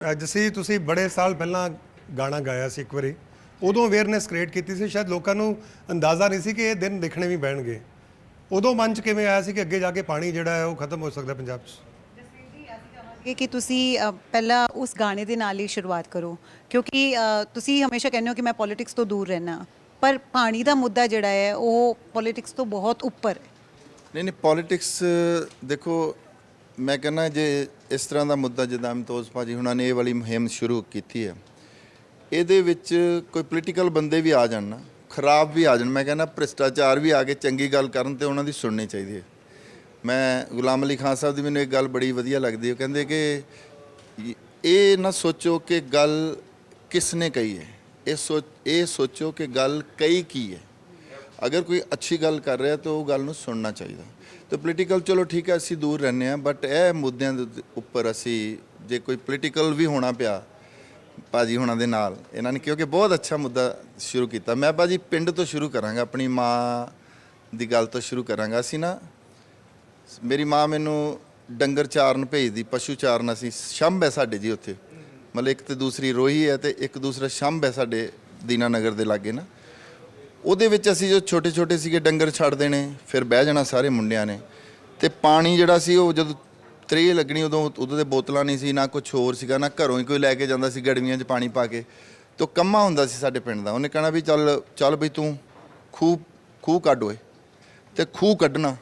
ਅੱਜ ਸੀ ਤੁਸੀਂ ਬੜੇ ਸਾਲ ਪਹਿਲਾਂ ਗਾਣਾ ਗਾਇਆ ਸੀ ਇੱਕ ਵਾਰੀ। ਉਦੋਂ ਅਵੇਅਰਨੈਸ ਕ੍ਰੀਏਟ ਕੀਤੀ ਸੀ ਸ਼ਾਇਦ ਲੋਕਾਂ ਨੂੰ ਅੰਦਾਜ਼ਾ ਨਹੀਂ ਸੀ ਕਿ ਇਹ ਦਿਨ ਦੇਖਣੇ ਵੀ ਬਹਿਣਗੇ ਉਦੋਂ ਮਨ 'ਚ ਕਿਵੇਂ ਆਇਆ ਸੀ ਕਿ ਅੱਗੇ ਜਾ ਕੇ ਪਾਣੀ ਜਿਹੜਾ ਹੈ ਉਹ ਖਤਮ ਹੋ ਸਕਦਾ ਪੰਜਾਬ 'ਚ? ਕਿ ਕਿ ਤੁਸੀਂ ਪਹਿਲਾਂ ਉਸ ਗਾਣੇ ਦੇ ਨਾਲ ਹੀ ਸ਼ੁਰੂਆਤ ਕਰੋ। ਕਿਉਂਕਿ ਤੁਸੀਂ ਹਮੇਸ਼ਾ ਕਹਿੰਦੇ ਹੋ ਕਿ ਮੈਂ ਪੋਲਿਟਿਕਸ ਤੋਂ ਦੂਰ ਰਹਿਣਾ ਪਰ ਪਾਣੀ ਦਾ ਮੁੱਦਾ ਜਿਹੜਾ ਹੈ ਉਹ ਪੋਲਿਟਿਕਸ ਤੋਂ ਬਹੁਤ ਉੱਪਰ ਹੈ। ਨਹੀਂ ਨਹੀਂ ਪੋਲਿਟਿਕਸ ਦੇਖੋ ਮੈਂ ਕਹਿੰਦਾ ਜੇ ਇਸ ਤਰ੍ਹਾਂ ਦਾ ਮੁੱਦਾ ਜਿੱਦਾਂ ਅਮਤੋਜ਼ ਭਾਜੀ ਹੁਣਾਂ ਨੇ ਇਹ ਵਾਲੀ ਮੁਹਿੰਮ ਸ਼ੁਰੂ ਕੀਤੀ ਹੈ, ਇਹਦੇ ਵਿੱਚ ਕੋਈ ਪੋਲੀਟੀਕਲ ਬੰਦੇ ਵੀ ਆ ਜਾਣ ਨਾ, ਖਰਾਬ ਵੀ ਆ ਜਾਣ। ਮੈਂ ਕਹਿੰਦਾ ਭ੍ਰਿਸ਼ਟਾਚਾਰ ਵੀ ਆ ਕੇ ਚੰਗੀ ਗੱਲ ਕਰਨ ਤੇ ਉਹਨਾਂ ਦੀ ਸੁਣਨੀ ਚਾਹੀਦੀ ਹੈ। ਮੈਂ ਗੁਲਾਮ ਅਲੀ ਖਾਨ ਸਾਹਿਬ ਦੀ ਮੈਨੂੰ ਇੱਕ ਗੱਲ ਬੜੀ ਵਧੀਆ ਲੱਗਦੀ ਹੈ ਕਹਿੰਦੇ ਕਿ ਇਹ ਨਾ ਸੋਚੋ ਕਿ ਗੱਲ ਕਿਸ ਨੇ ਕਹੀ ਹੈ, ਇਹ ਸੋਚ, ਇਹ ਸੋਚੋ ਕਿ ਗੱਲ ਕਹੀ ਕੀ ਹੈ। ਅਗਰ ਕੋਈ ਅੱਛੀ ਗੱਲ ਕਰ ਰਿਹਾ ਤਾਂ ਉਹ ਗੱਲ ਨੂੰ ਸੁਣਨਾ ਚਾਹੀਦਾ। ਤੇ ਪੋਲੀਟੀਕਲ ਚਲੋ ਠੀਕ ਹੈ, ਅਸੀਂ ਦੂਰ ਰਹਿੰਦੇ ਆ ਬਟ ਇਹ ਮੁੱਦਿਆਂ ਦੇ ਉੱਪਰ ਅਸੀਂ ਜੇ ਕੋਈ ਪੋਲੀਟੀਕਲ ਵੀ ਹੋਣਾ ਪਿਆ ਭਾਜੀ ਹੁਣਾਂ ਦੇ ਨਾਲ, ਇਹਨਾਂ ਨੇ ਕਿਉਂਕਿ ਬਹੁਤ ਅੱਛਾ ਮੁੱਦਾ ਸ਼ੁਰੂ ਕੀਤਾ। ਮੈਂ ਭਾਜੀ ਪਿੰਡ ਤੋਂ ਸ਼ੁਰੂ ਕਰਾਂਗਾ, ਆਪਣੀ ਮਾਂ ਦੀ ਗੱਲ ਤੋਂ ਸ਼ੁਰੂ ਕਰਾਂਗਾ। ਅਸੀਂ ਨਾ ਮੇਰੀ ਮਾਂ ਮੈਨੂੰ ਡੰਗਰ ਚਾਰਨ ਭੇਜਦੀ, ਪਸ਼ੂ ਚਾਰਨ ਅਸੀਂ, ਸ਼ੰਭ ਹੈ ਸਾਡੇ ਜੀ ਉੱਥੇ। ਮਤਲਬ ਇੱਕ ਤੇ ਦੂਸਰੀ ਰੋਹੀ ਹੈ ਤੇ ਇੱਕ ਦੂਸਰਾ ਸ਼ੰਭ ਹੈ ਸਾਡੇ ਦੀਨਾ ਨਗਰ ਦੇ ਲਾਗੇ ਨਾ। ਉਹਦੇ ਵਿੱਚ ਅਸੀਂ ਜੋ ਛੋਟੇ ਛੋਟੇ ਸੀਗੇ ਡੰਗਰ ਛੱਡ ਦੇਣੇ ਫਿਰ ਬਹਿ ਜਾਣਾ ਸਾਰੇ ਮੁੰਡਿਆਂ ਨੇ। ਤੇ ਪਾਣੀ ਜਿਹੜਾ ਸੀ ਉਹ ਜਦੋਂ ਤ੍ਰੇ ਲੱਗਣੀ ਉਦੋਂ ਉਦੋਂ ਦੇ ਬੋਤਲਾਂ ਨਹੀਂ ਸੀ, ਨਾ ਕੁਝ ਹੋਰ ਸੀਗਾ, ਨਾ ਘਰੋਂ ਹੀ ਕੋਈ ਲੈ ਕੇ ਜਾਂਦਾ ਸੀ ਗੜਵੀਆਂ 'ਚ ਪਾਣੀ ਪਾ ਕੇ। ਤੇ ਉਹ ਕੰਮਾ ਹੁੰਦਾ ਸੀ ਸਾਡੇ ਪਿੰਡ ਦਾ। ਉਹਨੇ ਕਹਿਣਾ ਵੀ ਚੱਲ ਚੱਲ ਬਈ ਤੂੰ ਖੂਹ ਖੂਹ ਕੱਢ ਓਏ। ਤੇ ਖੂਹ ਕੱਢਣਾ।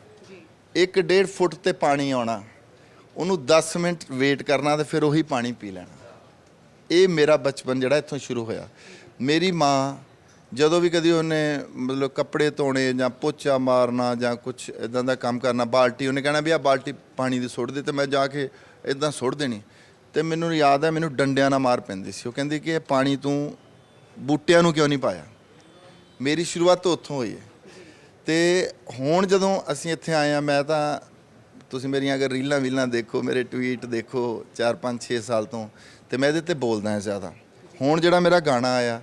ਇੱਕ ਡੇਢ ਫੁੱਟ ਤੇ ਪਾਣੀ ਆਉਣਾ। ਉਹਨੂੰ 10 ਮਿੰਟ ਵੇਟ ਕਰਨਾ ਤੇ ਫਿਰ ਉਹੀ ਪਾਣੀ ਪੀ ਲੈਣਾ। ਇਹ ਮੇਰਾ ਬਚਪਨ ਜਿਹੜਾ ਇੱਥੋਂ ਸ਼ੁਰੂ ਹੋਇਆ। ਮੇਰੀ ਮਾਂ ਜਦੋਂ ਵੀ ਕਦੀ ਉਹਨੇ ਮਤਲਬ ਕੱਪੜੇ ਧੋਣੇ ਜਾਂ ਪੋਚਾ ਮਾਰਨਾ ਜਾਂ ਕੁਝ ਇਦਾਂ ਦਾ ਕੰਮ ਕਰਨਾ, ਬਾਲਟੀ, ਉਹਨੇ ਕਹਿਣਾ ਵੀ ਆ ਬਾਲਟੀ ਪਾਣੀ ਦੀ ਸੁੱਟ ਦੇ ਤੇ ਮੈਂ ਜਾ ਕੇ ਇਦਾਂ ਸੁੱਟ ਦੇਣੀ। ਤੇ ਮੈਨੂੰ ਯਾਦ ਹੈ, ਮੈਨੂੰ ਡੰਡਿਆਂ ਨਾਲ ਮਾਰ ਪੈਂਦੀ ਸੀ। ਉਹ ਕਹਿੰਦੀ ਕਿ ਇਹ ਪਾਣੀ ਤੂੰ ਬੂਟਿਆਂ ਨੂੰ ਕਿਉਂ ਨਹੀਂ ਪਾਇਆ? ਮੇਰੀ ਸ਼ੁਰੂਆਤ ਤਾਂ ਉੱਥੋਂ ਹੋਈ ਹੈ। ਤੇ ਹੁਣ ਜਦੋਂ ਅਸੀਂ ਇੱਥੇ ਆਏ ਆ ਮੈਂ ਤਾਂ, ਤੁਸੀਂ ਮੇਰੀਆਂ ਅਗਰ ਰੀਲਾਂ ਵੀਲਾਂ ਦੇਖੋ, ਮੇਰੇ ਟਵੀਟ ਦੇਖੋ 4 5 6 ਸਾਲ ਤੋਂ, ਤੇ ਮੈਂ ਇਹਦੇ ਤੇ ਬੋਲਦਾ ਹਾਂ ਜ਼ਿਆਦਾ। ਹੁਣ ਜਿਹੜਾ ਮੇਰਾ ਗਾਣਾ ਆਇਆ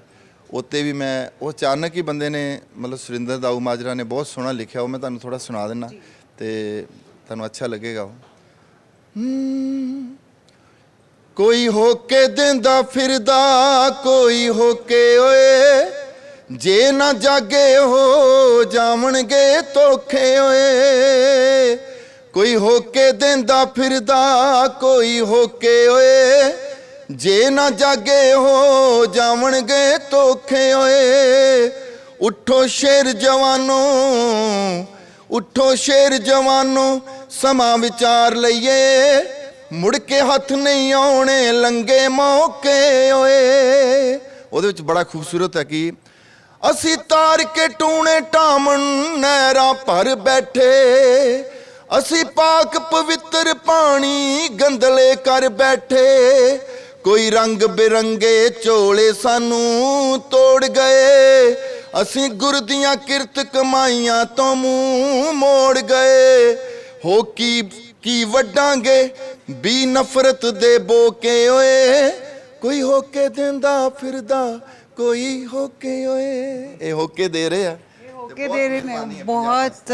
ਉੱਤੇ ਵੀ ਮੈਂ ਉਹ ਅਚਾਨਕ ਹੀ ਬੰਦੇ ਨੇ ਮਤਲਬ ਸੁਰਿੰਦਰ ਦਾਊ ਮਾਜਰਾ ਨੇ ਬਹੁਤ ਸੋਹਣਾ ਲਿਖਿਆ ਉਹ ਮੈਂ ਤੁਹਾਨੂੰ ਥੋੜਾ ਸੁਣਾ ਦਿੰਨਾ ਤੇ ਤੁਹਾਨੂੰ ਅੱਛਾ ਲੱਗੇਗਾ ਉਹ। ਕੋਈ ਹੋ ਕੇ ਦਿੰਦਾ ਫਿਰਦਾ ਕੋਈ ਹੋ ਕੇ ਓਏ ਜੇ ਨਾ ਜਾਗੇ ਹੋ ਜਾਵਣਗੇ ਧੋਖੇ ਓਏ। ਕੋਈ ਹੋ ਕੇ ਦਿੰਦਾ ਫਿਰਦਾ ਕੋਈ ਹੋ ਕੇ ਓਏ ਜੇ ਨਾ ਜਾਗੇ ਹੋ ਜਾਵਣਗੇ ਧੋਖੇ ਓਏ। ਉਠੋ ਸ਼ੇਰ ਜਵਾਨੋ, ਉਠੋ ਸ਼ੇਰ ਜਵਾਨੋ, ਸਮਾਂ ਵਿਚਾਰ ਲਈਏ। ਮੁੜ ਕੇ ਹੱਥ ਨਹੀਂ ਆਉਣੇ ਲੰਗੇ ਮੌਕੇ ਓਏ। ਉਹਦੇ ਵਿੱਚ ਬੜਾ ਖੂਬਸੂਰਤ ਹੈ ਕਿ ਅਸੀਂ ਤਾਰ ਕੇ ਟੂਣੇ ਟਾਮਣ ਨਹਿਰਾ ਭਰ ਬੈਠੇ। ਅਸੀਂ ਪਾਕ ਪਵਿੱਤਰ ਪਾਣੀ ਗੰਦਲੇ ਕਰ ਬੈਠੇ। ਕੋਈ ਰੰਗ ਬਿਰੰਗੇ ਝੋਲੇ ਸਾਨੂੰ ਤੋੜ ਗਏ। ਅਸੀਂ ਗੁਰ ਦੀਆਂ ਕਿਰਤ ਕਮਾਈਆਂ ਤੋਂ ਮੂੰਹ ਮੋੜ ਗਏ। ਹੋ ਕੀ ਕੀ ਵੱਡਾਂਗੇ? ਵੀ ਨਫ਼ਰਤ ਦੇ ਬੋਕੇ ਓਏ। ਕੋਈ ਹੋ ਕੇ ਦਿੰਦਾ ਫਿਰਦਾ ਕੋਈ ਹੋ ਕੇ ਓਏ। ਇਹ ਹੋ ਕੇ ਦੇ ਰਹੇ ਆ। ਓਕੇ ਦੇ ਰਹੇ ਨੇ। ਬਹੁਤ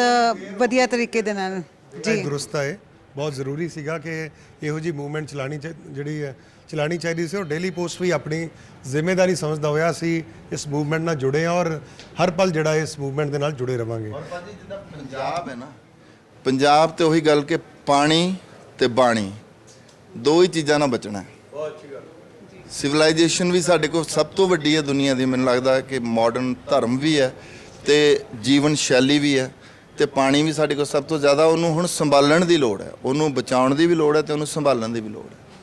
ਵਧੀਆ ਤਰੀਕੇ ਦੇ ਨਾਲ। ਜੀ। ਜੀ ਦਰੁਸਤ ਹੈ। ਬਹੁਤ ਜ਼ਰੂਰੀ ਸੀਗਾ ਕਿ ਇਹੋ ਜੀ ਮੂਵਮੈਂਟ ਚਲਾਣੀ ਚਾਹੀ- ਜਿਹੜੀ ਹੈ ਚਲਾਣੀ ਚਾਹੀਦੀ ਸੀ ਔਰ ਡੇਲੀ ਪੋਸਟ ਵੀ ਆਪਣੀ ਜ਼ਿੰਮੇਵਾਰੀ ਸਮਝਦਾ ਹੋਇਆ ਸੀ ਇਸ ਮੂਵਮੈਂਟ ਨਾਲ ਜੁੜੇ ਹਾਂ ਔਰ ਹਰ ਪਲ ਜਿਹੜਾ ਇਸ ਮੂਵਮੈਂਟ ਦੇ ਨਾਲ ਜੁੜੇ ਰਵਾਂਗੇ। ਔਰ ਭਾਜੀ ਜਿੱਦਾਂ ਪੰਜਾਬ ਹੈ ਨਾ ਪੰਜਾਬ ਤੇ ਉਹੀ ਗੱਲ ਕਿ ਪਾਣੀ ਤੇ ਬਾਣੀ ਦੋ ਹੀ ਚੀਜ਼ਾਂ ਨਾਲ ਬਚਣਾ ਹੈ। ਸਿਵਲਾਈਜੇਸ਼ਨ ਵੀ ਸਾਡੇ ਕੋਲ ਸਭ ਤੋਂ ਵੱਡੀ ਹੈ ਦੁਨੀਆ ਦੀ ਮੈਨੂੰ ਲੱਗਦਾ ਹੈ ਕਿ ਮਾਡਰਨ ਧਰਮ ਵੀ ਹੈ ਤੇ ਜੀਵਨ ਸ਼ੈਲੀ ਵੀ ਹੈ। ਤੇ ਪਾਣੀ ਵੀ ਸਾਡੇ ਕੋਲ ਸਭ ਤੋਂ ਜ਼ਿਆਦਾ ਉਹਨੂੰ ਹੁਣ ਸੰਭਾਲਣ ਦੀ ਲੋੜ ਹੈ। ਉਹਨੂੰ ਬਚਾਉਣ ਦੀ ਵੀ ਲੋੜ ਹੈ ਤੇ ਉਹਨੂੰ ਸੰਭਾਲਣ ਦੀ ਵੀ ਲੋੜ ਹੈ।